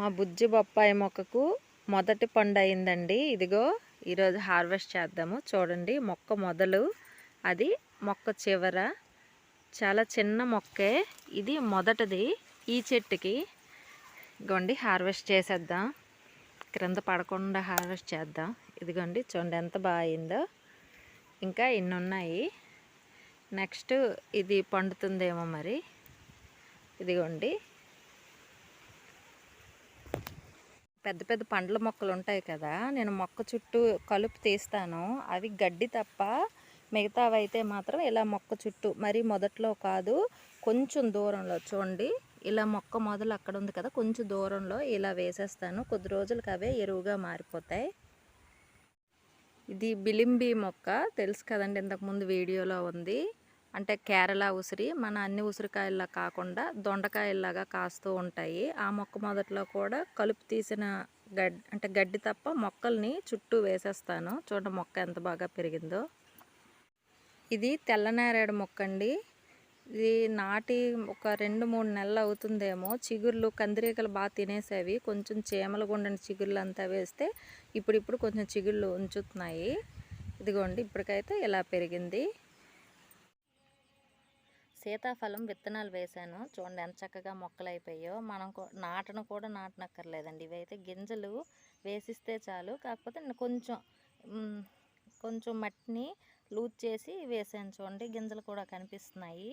మా బుజ్జి బొప్పాయి మొక్కకు మొదటి పండు అయిందండి ఇదిగో ఈరోజు హార్వెస్ట్ చేద్దాము. చూడండి మొక్క మొదలు. అది మొక్క చివర. చాలా చిన్న మొక్కే. ఇది మొదటిది ఈ చెట్టుకి. గొండి హార్వెస్ట్ చేసేద్దాం. క్రింద పడకుండా హార్వెస్ట్ చేద్దాం. ఇదిగోండి చూడండి ఎంత బాగా అయిందో ఇంకా ఇన్ని ఉన్నాయి నెక్స్ట్ ఇది పండుతుందేమో మరి. ఇదిగోండి పెద్ద పెద్ద పండ్ల మొక్కలు ఉంటాయి కదా నేను మొక్క చుట్టూ కలుపు తీస్తాను. అవి గడ్డి తప్ప మిగతావి అయితే మాత్రం ఇలా మొక్క చుట్టూ మరి మొదట్లో కాదు కొంచెం దూరంలో చూడండి. ఇలా మొక్క మొదలు అక్కడ ఉంది కదా కొంచెం దూరంలో ఇలా వేసేస్తాను. కొద్ది రోజులకి అవే ఎరువుగా మారిపోతాయి. ఇది బిలింబి మొక్క తెలుసు కదండి ఇంతకుముందు వీడియోలో ఉంది. అంటే కేరళ ఉసిరి మన అన్ని ఉసిరికాయల్లా కాకుండా దొండకాయల్లాగా కాస్తూ ఉంటాయి. ఆ మొక్క మొదట్లో కూడా కలుపు తీసిన గడ్డి అంటే గడ్డి తప్ప మొక్కల్ని చుట్టూ వేసేస్తాను. చూడండి మొక్క ఎంత బాగా పెరిగిందో. ఇది తెల్లనేరేడు మొక్క అండి ఇది నాటి ఒక రెండు మూడు నెలలు అవుతుందేమో. చిగుర్లు కందిరీగలు బాగా తినేసేవి. కొంచెం చీమలు గుండని చిగుర్లు అంతా వేస్తే ఇప్పుడిప్పుడు కొంచెం చిగుళ్ళు ఉంచుతున్నాయి. ఇదిగోండి ఇప్పటికైతే ఇలా పెరిగింది. సీతాఫలం విత్తనాలు వేశాను చూడండి ఎంత చక్కగా మొక్కలు అయిపోయాయో మనం నాటను కూడా నాటనక్కర్లేదండి. ఇవైతే గింజలు వేసిస్తే చాలు. కాకపోతే కొంచెం కొంచెం మట్టిని లూజ్ చేసి వేసాను చూడండి. గింజలు కూడా కనిపిస్తున్నాయి.